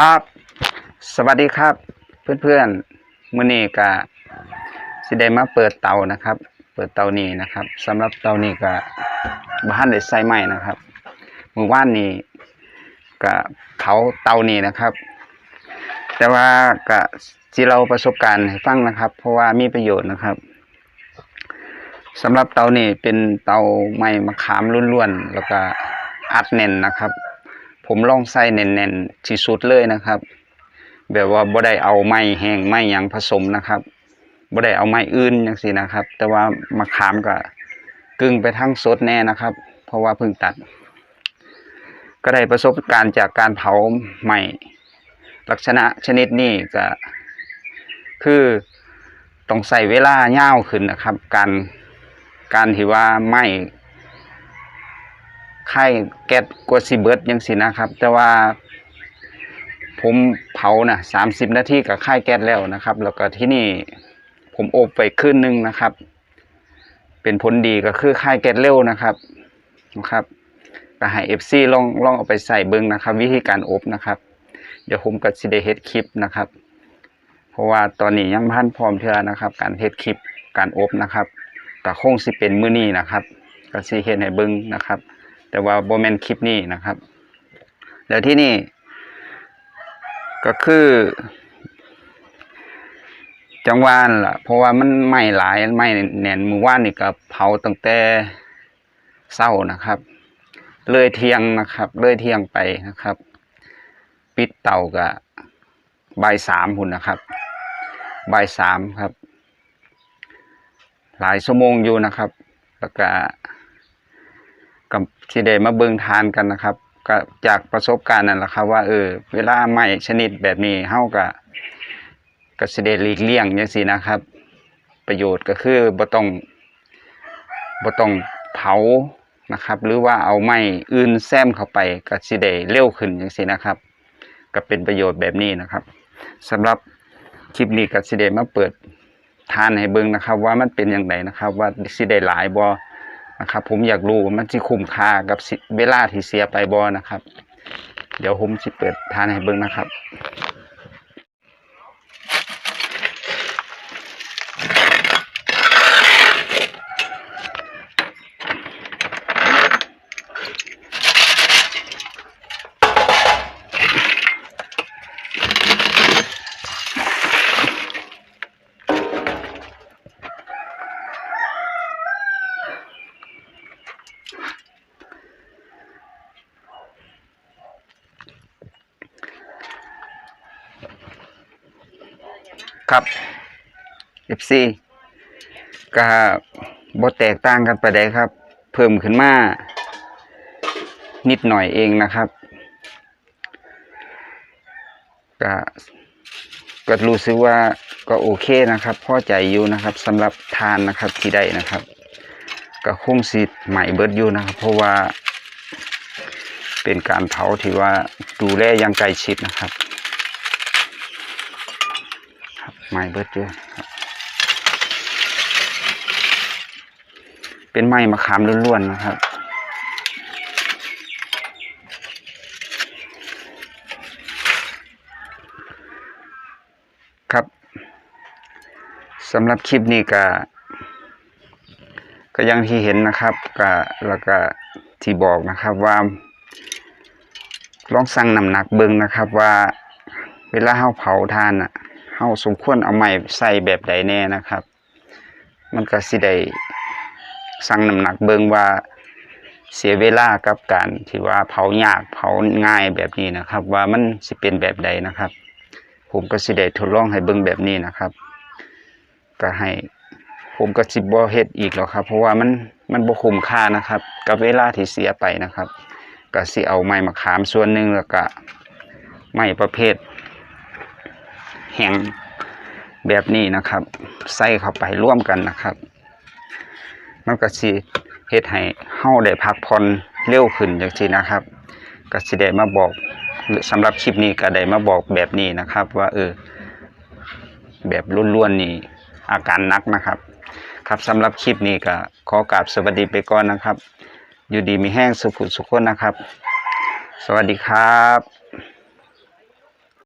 ครับ สวัสดีครับ เพื่อนๆมื้อนี้ก็สิได้มาเปิดเตานะครับ เปิดเตานี้นะครับสำหรับเตานี้ก็บ้านได้ใส่ใหม่นะครับมื้อวานนี้ก็เผาเตานี้นะครับ แต่ว่าก็สิเราประสบการณ์ให้ฟังนะครับ เพราะว่ามีประโยชน์นะครับสำหรับเตานี้เป็นเตาไม้มะขามล้วนๆแล้วก็อัดแน่นนะครับ ผมลองใส่แน่นๆที่สุดเลยนะครับ แบบว่าบ่ได้เอาไม้แห้งไม้หยังผสมนะครับบ่ได้เอาไม้อื่นจังซี่นะครับ แต่ว่ามะขามก็กึ่งไปทั้งสดแน่นะครับ เพราะว่าเพิ่งตัด ก็ได้ประสบการณ์จากการเผาไม้ลักษณะชนิดนี้ก็คือต้องใส่เวลายาวขึ้นนะครับ การการที่ว่าไม้ ไข่แก๊สกว่าสิเบิร์ดยังสินะครับ แต่ว่า ผมเผานะสามสิบนาทีกับไข่แก๊สแล้วนะครับ แล้วก็ที่นี่ผมอบไปคืนหนึงนะครับ เป็นผลดีก็คือไข่แก๊สเร็วนะครับนะครับก็ให้เอฟซีลองลองเอาไปใส่เบิ้งนะครับ วิธีการอบนะครับ เดี๋ยวผมก็สิได้เฮ็ดคลิปนะครับ เพราะว่าตอนนี้ยังพันพร้อมเทื่อนะครับ การเฮ็ดคลิปการอบนะครับก็คงสิเป็นมื้อนี้นะครับก็สิเฮ็ดให้เบิ่งนะครับ แต่ว่าโบแมนคลิปนี้นะครับแล้วที่นี่ ก็คือ จังหวานล่ะ เพราะว่ามันไหม้หลายไหม้แน่นมือว่านนี่ก็เผาตั้งแต่เศร้านะครับ เลยเทียงนะครับ เลยเทียงไปนะครับ ปิดเตาก็บ่ายสามหุ่นนะครับบ่ายสามครับ หลายชั่วโมงอยู่นะครับ แล้วก็ กับที่ได้มาเบิ่งทานกันนะครับ ก็จากประสบการณ์นั่นแหละครับว่าเออเวลาไม้ชนิดแบบนี้เฮาก็ก็สิได้หลีกเลี่ยงจังซี่นะครับ ประโยชน์ก็คือบ่ต้องบ่ต้องเผานะครับ หรือว่าเอาไม้อื่นแซมเข้าไปก็สิได้เร็วขึ้นจังซี่นะครับ ก็เป็นประโยชน์แบบนี้นะครับสำหรับคลิปนี้ก็สิได้มาเปิดทานให้เบิ่งนะครับ ว่ามันเป็นอย่างไรนะครับ ว่าสิได้หลายบ่ นะครับ ผมอยากรู้มันจะคุ้มค่ากับเวลาที่เสียไปบอนะครับ เดี๋ยวผมจะเปิดทานให้เบิ้งนะครับ ครับ FC ก็บ่แตกต่างกันไปได้ครับ เพิ่มขึ้นมานิดหน่อยเองนะครับก็ก็รู้สึกว่าก็โอเคนะครับพอใจอยู่นะครับสำหรับทานนะครับที่ได้นะครับ ก็คงสิใหม่เบิดอยู่นะครับ เพราะว่าเป็นการเผาที่ว่าดูแลอยังใกล้ชิดนะครับ ครับ ไม้เบิดอยู่เป็นไม้มะขามล้วนๆนะครับครับสำหรับคลิปนี้ก็ ก็ยังที่เห็นนะครับก็แล้วก็ที่บอกนะครับว่า ลองสั่งน้ำหนักเบิ่งนะครับว่า เวลาเฮาเผาทานอะ เฮาสมควรเอาไม้ใส่แบบใดแน่นะครับ มันก็สิได้สั่งน้ำหนักเบิงว่าเสียเวลากับการที่ว่าเผายากเผาง่ายแบบนี้นะครับ ว่ามันสิเป็นแบบใดนะครับ ผมก็สิได้ทดลองให้เบิ่งแบบนี้นะครับ ก็ให้ผมก็สิบ่เฮ็ดอีกหรอกครับ เพราะว่ามันมันบ่คุ้มค่านะครับ กับเวลาที่เสียไปนะครับ ก็สิเอาไม้มะขามส่วนหนึ่งแล้วก็ไม้ประเภท แห้งแบบนี้นะครับ ใส่เข้าไปร่วมกันนะครับ มันก็สิเฮ็ดให้เฮาได้พักผ่อนเร็วขึ้นจังซี่นะครับ ก็สิได้มาบอกสำหรับคลิปนี้ก็ได้มาบอกแบบนี้นะครับ ว่าเออแบบล้วนๆนี่อาการนักนะครับ ครับสำหรับคลิปนี้ก็ขอกราบสวัสดีไปก่อนนะครับ อยู่ดีมีแห้งสุขุสุขคนนะครับ สวัสดีครับ